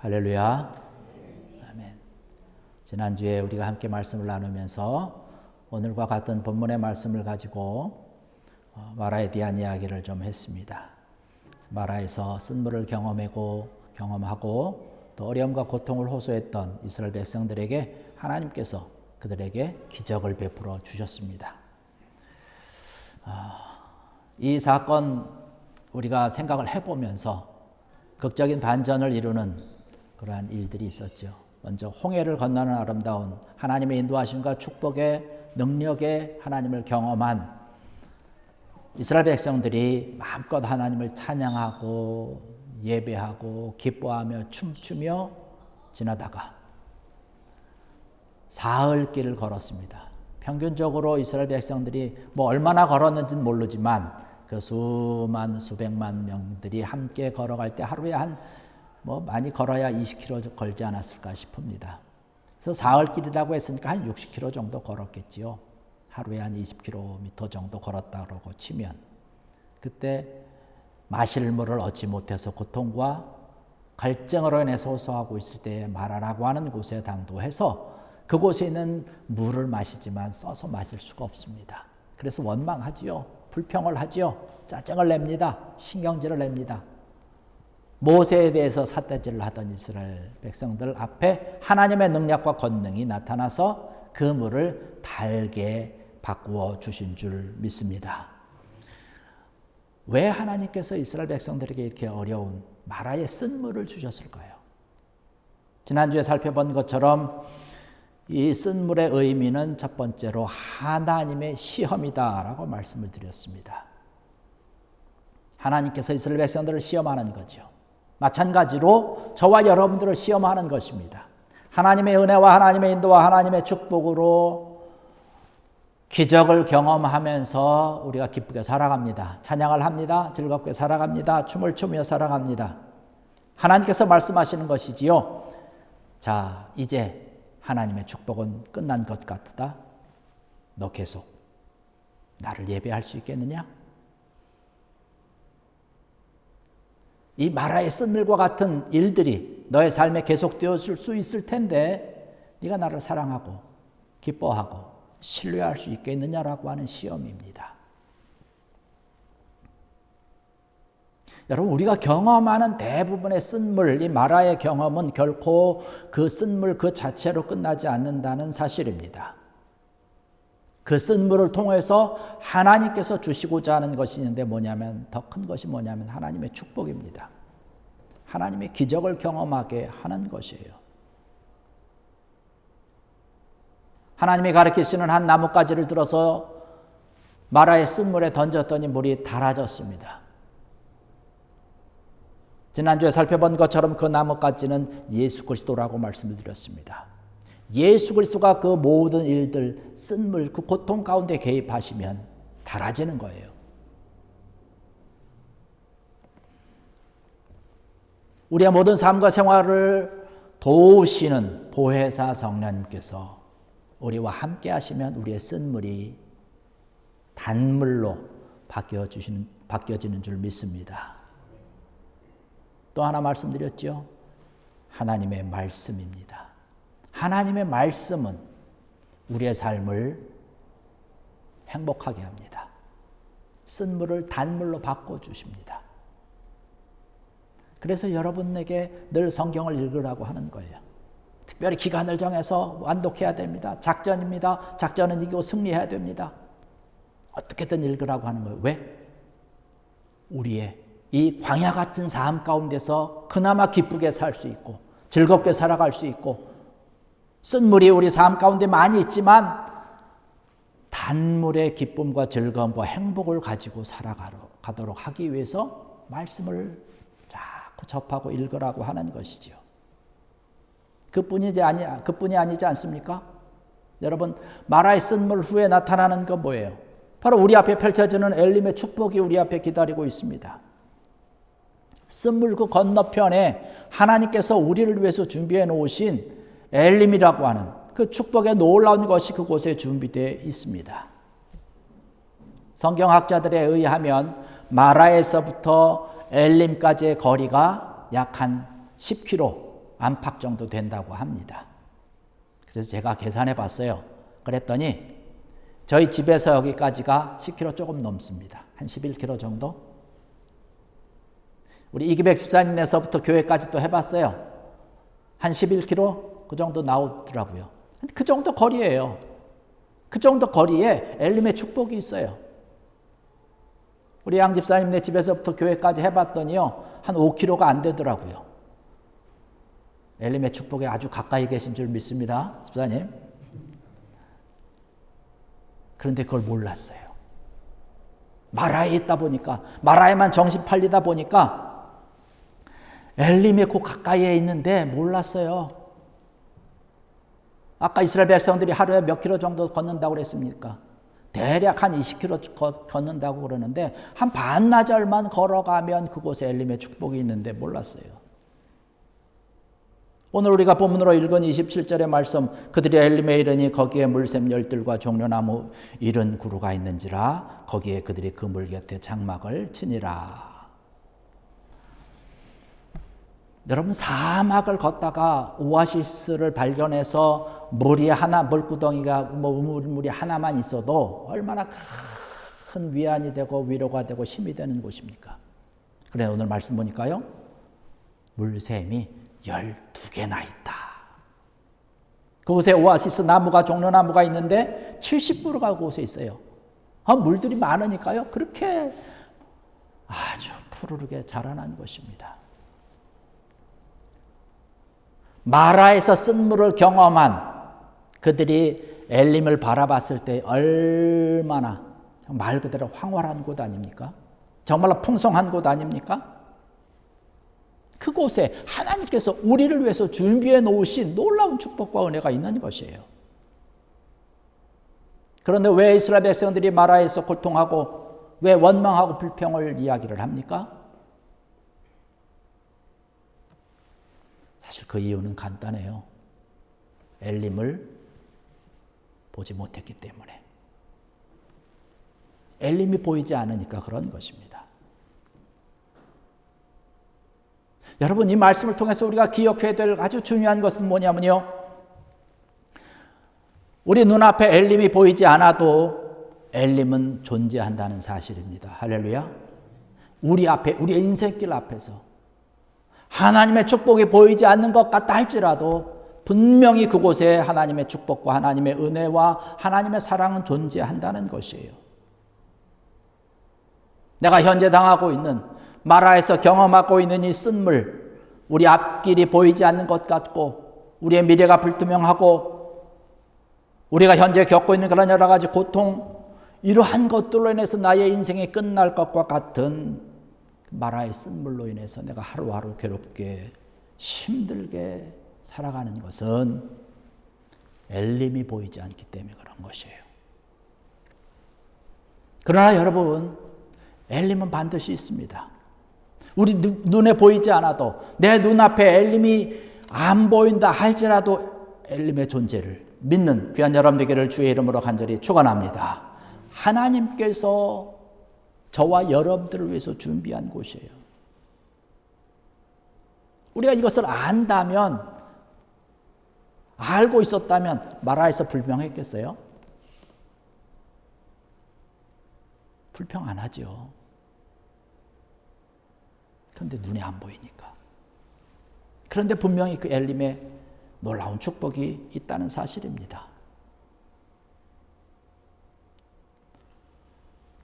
할렐루야. 아멘. 지난주에 우리가 함께 말씀을 나누면서 오늘과 같은 본문의 말씀을 가지고 어, 마라에 대한 이야기를 좀 했습니다. 마라에서 쓴물을 경험하고 경험하고 또 어려움과 고통을 호소했던 이스라엘 백성들에게 하나님께서 그들에게 기적을 베풀어 주셨습니다. 아, 이 사건 우리가 생각을 해보면서 극적인 반전을 이루는 그러한 일들이 있었죠. 먼저 홍해를 건너는 아름다운 하나님의 인도하심과 축복의 능력의 하나님을 경험한 이스라엘 백성들이 마음껏 하나님을 찬양하고 예배하고 기뻐하며 춤추며 지나다가 사흘 길을 걸었습니다. 평균적으로 이스라엘 백성들이 뭐 얼마나 걸었는지는 모르지만 그 수만 수백만 명들이 함께 걸어갈 때 하루에 한 뭐 많이 걸어야 20km 걸지 않았을까 싶습니다. 그래서 사흘 길이라고 했으니까 한 60km 정도 걸었겠지요. 하루에 한 20km 정도 걸었다고 치면 그때 마실 물을 얻지 못해서 고통과 갈증으로 인해서 호소하고 있을 때 마라라고 하는 곳에 당도해서 그곳에 있는 물을 마시지만 써서 마실 수가 없습니다. 그래서 원망하지요. 불평을 하지요. 짜증을 냅니다. 신경질을 냅니다. 모세에 대해서 삿대질을 하던 이스라엘 백성들 앞에 하나님의 능력과 권능이 나타나서 그 물을 달게 바꾸어 주신 줄 믿습니다. 왜 하나님께서 이스라엘 백성들에게 이렇게 어려운 마라의 쓴 물을 주셨을까요? 지난주에 살펴본 것처럼 이 쓴 물의 의미는 첫 번째로 하나님의 시험이다라고 말씀을 드렸습니다. 하나님께서 이스라엘 백성들을 시험하는 거죠. 마찬가지로 저와 여러분들을 시험하는 것입니다. 하나님의 은혜와 하나님의 인도와 하나님의 축복으로 기적을 경험하면서 우리가 기쁘게 살아갑니다. 찬양을 합니다. 즐겁게 살아갑니다. 춤을 추며 살아갑니다. 하나님께서 말씀하시는 것이지요. 자, 이제 하나님의 축복은 끝난 것 같다. 너 계속 나를 예배할 수 있겠느냐? 이 마라의 쓴물과 같은 일들이 너의 삶에 계속되었을 수 있을 텐데 네가 나를 사랑하고 기뻐하고 신뢰할 수 있겠느냐라고 하는 시험입니다. 여러분 우리가 경험하는 대부분의 쓴물, 이 마라의 경험은 결코 그 쓴물 그 자체로 끝나지 않는다는 사실입니다. 그 쓴물을 통해서 하나님께서 주시고자 하는 것이 있는데 뭐냐면 더 큰 것이 뭐냐면 하나님의 축복입니다. 하나님의 기적을 경험하게 하는 것이에요. 하나님이 가르치시는 한 나뭇가지를 들어서 마라의 쓴물에 던졌더니 물이 달아졌습니다. 지난주에 살펴본 것처럼 그 나뭇가지는 예수 그리스도라고 말씀을 드렸습니다. 예수 그리스도가 그 모든 일들 쓴물 그 고통 가운데 개입하시면 달아지는 거예요. 우리의 모든 삶과 생활을 도우시는 보혜사 성령님께서 우리와 함께 하시면 우리의 쓴물이 단물로 바뀌어 주시는 바뀌어지는 줄 믿습니다. 또 하나 말씀드렸죠. 하나님의 말씀입니다. 하나님의 말씀은 우리의 삶을 행복하게 합니다. 쓴 물을 단물로 바꿔 주십니다. 그래서 여러분에게 늘 성경을 읽으라고 하는 거예요. 특별히 기간을 정해서 완독해야 됩니다. 작전입니다. 작전은 이기고 승리해야 됩니다. 어떻게든 읽으라고 하는 거예요. 왜? 우리의 이 광야 같은 삶 가운데서 그나마 기쁘게 살 수 있고 즐겁게 살아갈 수 있고 쓴물이 우리 삶 가운데 많이 있지만 단물의 기쁨과 즐거움과 행복을 가지고 살아가도록 하기 위해서 말씀을 자꾸 접하고 읽으라고 하는 것이죠. 그뿐이지 아니 그뿐이 아니지 않습니까? 여러분 마라의 쓴물 후에 나타나는 건 뭐예요? 바로 우리 앞에 펼쳐지는 엘림의 축복이 우리 앞에 기다리고 있습니다. 쓴물 그 건너편에 하나님께서 우리를 위해서 준비해 놓으신 엘림이라고 하는 그 축복의 놀라운 것이 그곳에 준비되어 있습니다. 성경학자들에 의하면 마라에서부터 엘림까지의 거리가 약 한 10km, 안팎 정도 된다고 합니다. 그래서 제가 계산해 봤어요. 그랬더니 저희 집에서 여기까지가 10km 조금 넘습니다. 한 11km 정도? 우리 이기백 집사님에서부터 교회까지 또 해봤어요. 한 11km 그 정도 나오더라고요. 그 정도 거리예요. 그 정도 거리에 엘림의 축복이 있어요. 우리 양 집사님네 집에서부터 교회까지 해봤더니요. 한 5km가 안 되더라고요. 엘림의 축복에 아주 가까이 계신 줄 믿습니다. 집사님. 그런데 그걸 몰랐어요. 마라에 있다 보니까, 마라에만 정신 팔리다 보니까 엘림의 그 가까이에 있는데 몰랐어요. 아까 이스라엘 백성들이 하루에 몇 킬로 정도 걷는다고 그랬습니까? 대략 한 20킬로 걷는다고 그러는데 한 반나절만 걸어가면 그곳에 엘림의 축복이 있는데 몰랐어요. 오늘 우리가 본문으로 읽은 27절의 말씀 그들이 엘림에 이르니 거기에 물샘 열들과 종려나무 이른 구루가 있는지라 거기에 그들이 그 물 곁에 장막을 치니라. 여러분 사막을 걷다가 오아시스를 발견해서 물이 하나 물구덩이가 뭐 우물물이 하나만 있어도 얼마나 큰 위안이 되고 위로가 되고 힘이 되는 곳입니까? 그래 오늘 말씀 보니까요 물샘이 12개나 있다. 그곳에 오아시스 나무가 종려나무가 있는데 70그루가 그곳에 있어요. 아, 물들이 많으니까요. 그렇게 아주 푸르르게 자라난 것입니다. 마라에서 쓴 물을 경험한 그들이 엘림을 바라봤을 때 얼마나 말 그대로 황홀한 곳 아닙니까? 정말로 풍성한 곳 아닙니까? 그곳에 하나님께서 우리를 위해서 준비해 놓으신 놀라운 축복과 은혜가 있는 것이에요. 그런데 왜 이스라엘 백성들이 마라에서 고통하고 왜 원망하고 불평을 이야기를 합니까? 사실 그 이유는 간단해요. 엘림을 보지 못했기 때문에. 엘림이 보이지 않으니까 그런 것입니다. 여러분, 이 말씀을 통해서 우리가 기억해야 될 아주 중요한 것은 뭐냐면요. 우리 눈앞에 엘림이 보이지 않아도 엘림은 존재한다는 사실입니다. 할렐루야. 우리 앞에, 우리의 인생길 앞에서 하나님의 축복이 보이지 않는 것 같다 할지라도 분명히 그곳에 하나님의 축복과 하나님의 은혜와 하나님의 사랑은 존재한다는 것이에요. 내가 현재 당하고 있는 마라에서 경험하고 있는 이 쓴물, 우리 앞길이 보이지 않는 것 같고, 우리의 미래가 불투명하고, 우리가 현재 겪고 있는 그런 여러 가지 고통, 이러한 것들로 인해서 나의 인생이 끝날 것과 같은 마라의 쓴 물로 인해서 내가 하루하루 괴롭게 힘들게 살아가는 것은 엘림이 보이지 않기 때문에 그런 것이에요. 그러나 여러분, 엘림은 반드시 있습니다. 우리 눈에 보이지 않아도 내 눈앞에 엘림이 안 보인다 할지라도 엘림의 존재를 믿는 귀한 여러분 되기를 주의 이름으로 간절히 축원합니다. 하나님께서 저와 여러분들을 위해서 준비한 곳이에요. 우리가 이것을 안다면, 알고 있었다면 마라에서 불평했겠어요? 불평 안 하죠. 그런데 눈에 안 보이니까. 그런데 분명히 그 엘림에 놀라운 축복이 있다는 사실입니다.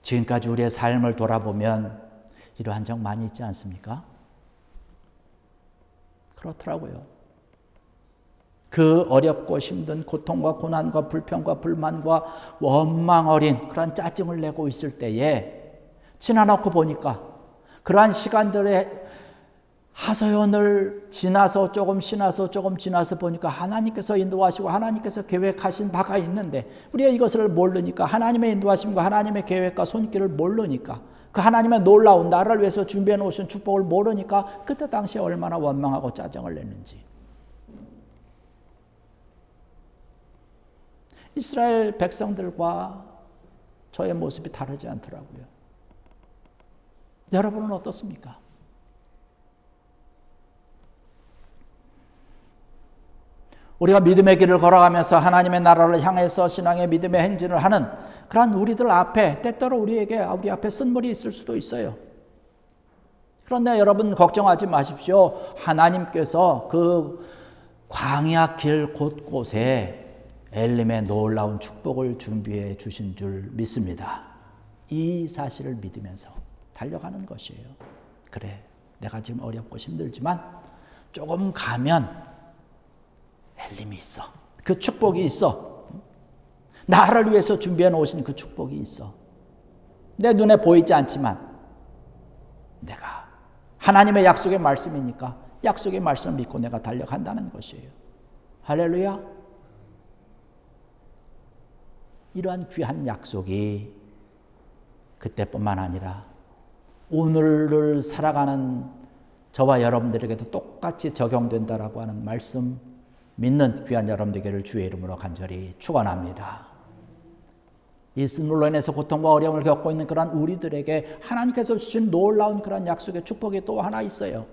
지금까지 우리의 삶을 돌아보면 이러한 적 많이 있지 않습니까? 그렇더라고요. 그 어렵고 힘든 고통과 고난과 불평과 불만과 원망 어린 그런 짜증을 내고 있을 때에 지나놓고 보니까 그러한 시간들에 하소연을 지나서 조금 지나서 조금 지나서 보니까 하나님께서 인도하시고 하나님께서 계획하신 바가 있는데 우리가 이것을 모르니까 하나님의 인도하심과 하나님의 계획과 손길을 모르니까 그 하나님의 놀라운 나를 위해서 준비해 놓으신 축복을 모르니까 그때 당시에 얼마나 원망하고 짜증을 냈는지 이스라엘 백성들과 저의 모습이 다르지 않더라고요. 여러분은 어떻습니까? 우리가 믿음의 길을 걸어가면서 하나님의 나라를 향해서 신앙의 믿음의 행진을 하는 그러한 우리들 앞에 때때로 우리에게 우리 앞에 쓴물이 있을 수도 있어요. 그런데 여러분 걱정하지 마십시오. 하나님께서 그 광야 길 곳곳에 엘림의 놀라운 축복을 준비해 주신 줄 믿습니다. 이 사실을 믿으면서 달려가는 것이에요. 그래, 내가 지금 어렵고 힘들지만 조금 가면 엘림이 있어. 그 축복이 있어. 나를 위해서 준비해 놓으신 그 축복이 있어. 내 눈에 보이지 않지만 내가 하나님의 약속의 말씀이니까 약속의 말씀을 믿고 내가 달려간다는 것이에요. 할렐루야. 이러한 귀한 약속이 그때뿐만 아니라 오늘을 살아가는 저와 여러분들에게도 똑같이 적용된다라고 하는 말씀 믿는 귀한 여러분들에게를 주의 이름으로 간절히 축원합니다. 이 인해서 고통과 어려움을 겪고 있는 그런 우리들에게 하나님께서 주신 놀라운 그런 약속의 축복이 또 하나 있어요.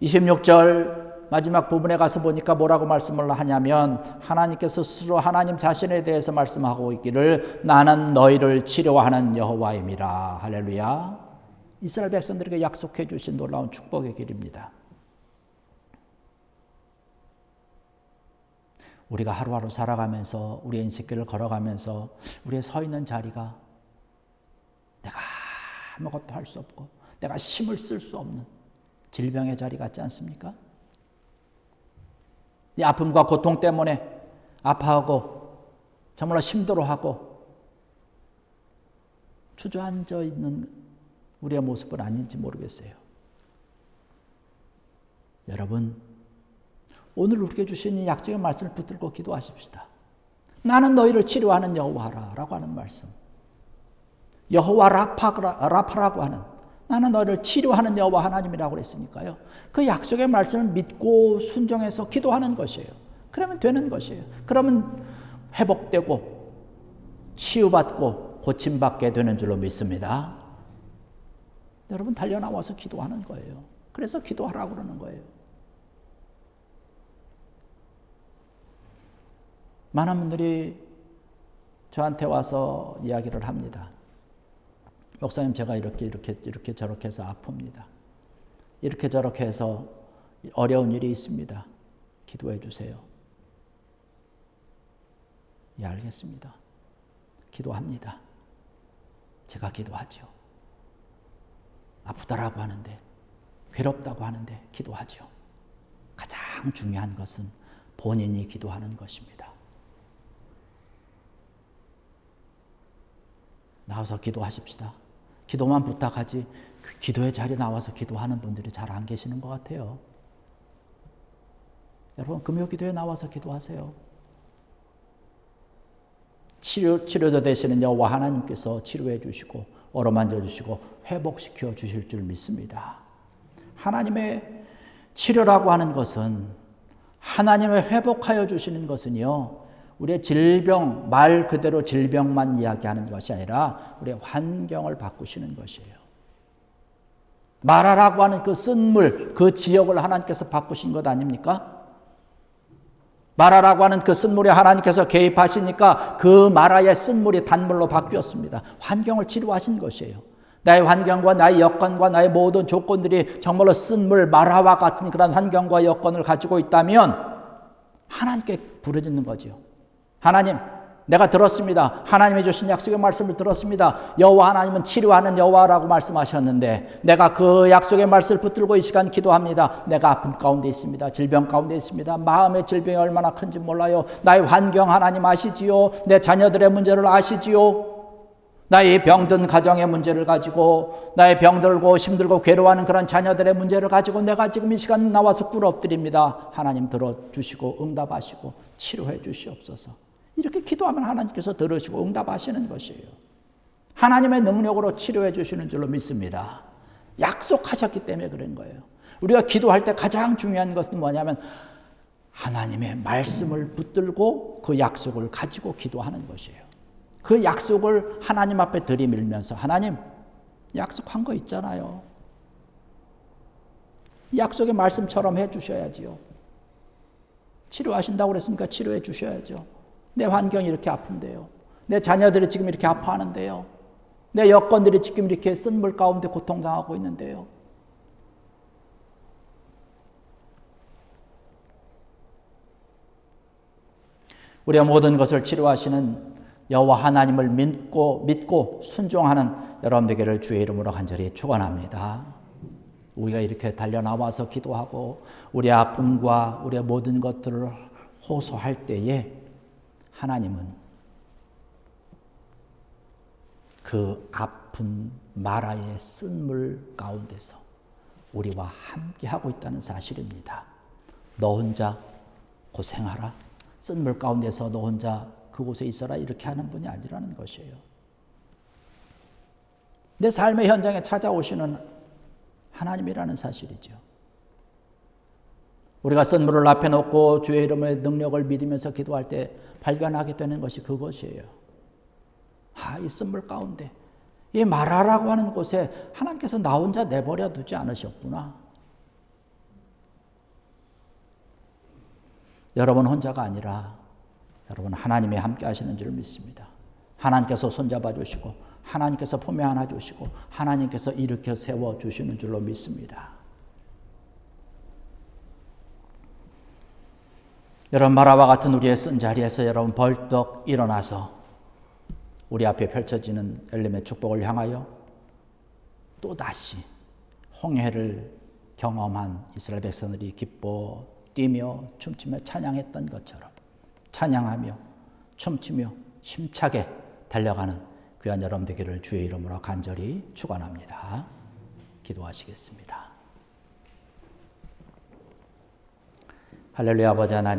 26절 마지막 부분에 가서 보니까 뭐라고 말씀을 하냐면 하나님께서 스스로 하나님 자신에 대해서 말씀하고 있기를 나는 너희를 치료하는 여호와임이라 할렐루야. 이스라엘 백성들에게 약속해 주신 놀라운 축복의 길입니다. 우리가 하루하루 살아가면서 우리의 인생길을 걸어가면서 우리의 서 있는 자리가 내가 아무것도 할 수 없고 내가 힘을 쓸 수 없는 질병의 자리 같지 않습니까? 이 아픔과 고통 때문에 아파하고 정말로 힘들어하고 주저앉아 있는 우리의 모습은 아닌지 모르겠어요. 여러분, 오늘 우리에게 주신 이 약속의 말씀을 붙들고 기도하십시다. 나는 너희를 치료하는 여호와라라고 하는 말씀. 여호와 라파라고 하는 나는 너를 치료하는 여호와 하나님이라고 그랬으니까요. 그 약속의 말씀을 믿고 순종해서 기도하는 것이에요. 그러면 되는 것이에요. 그러면 회복되고 치유받고 고침받게 되는 줄로 믿습니다. 여러분 달려 나와서 기도하는 거예요. 그래서 기도하라고 그러는 거예요. 많은 분들이 저한테 와서 이야기를 합니다. 목사님 제가 이렇게 이렇게 이렇게 저렇게 해서 아픕니다. 이렇게 저렇게 해서 어려운 일이 있습니다. 기도해 주세요. 예, 알겠습니다. 기도합니다. 제가 기도하죠. 아프다라고 하는데, 괴롭다고 하는데 기도하죠. 가장 중요한 것은 본인이 기도하는 것입니다. 나와서 기도하십시다. 기도만 부탁하지 기도의 자리에 나와서 기도하는 분들이 잘 안 계시는 것 같아요. 여러분 금요 기도에 나와서 기도하세요. 치료 치료자 되시는 여호와 하나님께서 치료해 주시고 어루만져 주시고 회복시켜 주실 줄 믿습니다. 하나님의 치료라고 하는 것은 하나님의 회복하여 주시는 것은요. 우리의 질병, 말 그대로 질병만 이야기하는 것이 아니라 우리의 환경을 바꾸시는 것이에요. 마라라고 하는 그 쓴물, 그 지역을 하나님께서 바꾸신 것 아닙니까? 마라라고 하는 그 쓴물에 하나님께서 개입하시니까 그 마라의 쓴물이 단물로 바뀌었습니다. 환경을 치료하신 것이에요. 나의 환경과 나의 여건과 나의 모든 조건들이 정말로 쓴물, 마라와 같은 그런 환경과 여건을 가지고 있다면 하나님께 부르짖는 거지요. 하나님, 내가 들었습니다. 하나님이 주신 약속의 말씀을 들었습니다. 여호와 하나님은 치료하는 여호와라고 말씀하셨는데 내가 그 약속의 말씀을 붙들고 이 시간 기도합니다. 내가 아픔 가운데 있습니다. 질병 가운데 있습니다. 마음의 질병이 얼마나 큰지 몰라요. 나의 환경 하나님 아시지요. 내 자녀들의 문제를 아시지요. 나의 병든 가정의 문제를 가지고 나의 병들고 힘들고 괴로워하는 그런 자녀들의 문제를 가지고 내가 지금 이 시간 나와서 꿇어 엎드립니다. 하나님 들어주시고 응답하시고 치료해 주시옵소서. 이렇게 기도하면 하나님께서 들으시고 응답하시는 것이에요. 하나님의 능력으로 치료해 주시는 줄로 믿습니다. 약속하셨기 때문에 그런 거예요. 우리가 기도할 때 가장 중요한 것은 뭐냐면 하나님의 말씀을 붙들고 그 약속을 가지고 기도하는 것이에요. 그 약속을 하나님 앞에 들이밀면서 하나님 약속한 거 있잖아요. 약속의 말씀처럼 해 주셔야지요. 치료하신다고 그랬으니까 치료해 주셔야죠. 내 환경이 이렇게 아픈데요. 내 자녀들이 지금 이렇게 아파하는데요. 내 여건들이 지금 이렇게 쓴물 가운데 고통당하고 있는데요. 우리의 모든 것을 치료하시는 여호와 하나님을 믿고 믿고 순종하는 여러분 되기를 주의 이름으로 간절히 축원합니다. 우리가 이렇게 달려 나와서 기도하고 우리의 아픔과 우리의 모든 것들을 호소할 때에 하나님은 그 아픈 마라의 쓴물 가운데서 우리와 함께 하고 있다는 사실입니다. 너 혼자 고생하라. 쓴물 가운데서 너 혼자 그곳에 있어라 이렇게 하는 분이 아니라는 것이에요. 내 삶의 현장에 찾아오시는 하나님이라는 사실이죠. 우리가 쓴물을 앞에 놓고 주의 이름의 능력을 믿으면서 기도할 때 발견하게 되는 것이 그것이에요. 아, 이 쓴물 가운데 이 마라라고 하는 곳에 하나님께서 나 혼자 내버려 두지 않으셨구나. 여러분 혼자가 아니라 여러분 하나님이 함께 하시는 줄 믿습니다. 하나님께서 손잡아 주시고 하나님께서 품에 안아 주시고 하나님께서 일으켜 세워 주시는 줄로 믿습니다. 여러분 마라와 같은 우리의 쓴 자리에서 여러분 벌떡 일어나서 우리 앞에 펼쳐지는 엘림의 축복을 향하여 또 다시 홍해를 경험한 이스라엘 백성들이 기뻐 뛰며 춤추며 찬양했던 것처럼 찬양하며 춤추며 힘차게 달려가는 귀한 여러분 되기를 주의 이름으로 간절히 축원합니다. 기도하시겠습니다. 할렐루야 아버지 하나님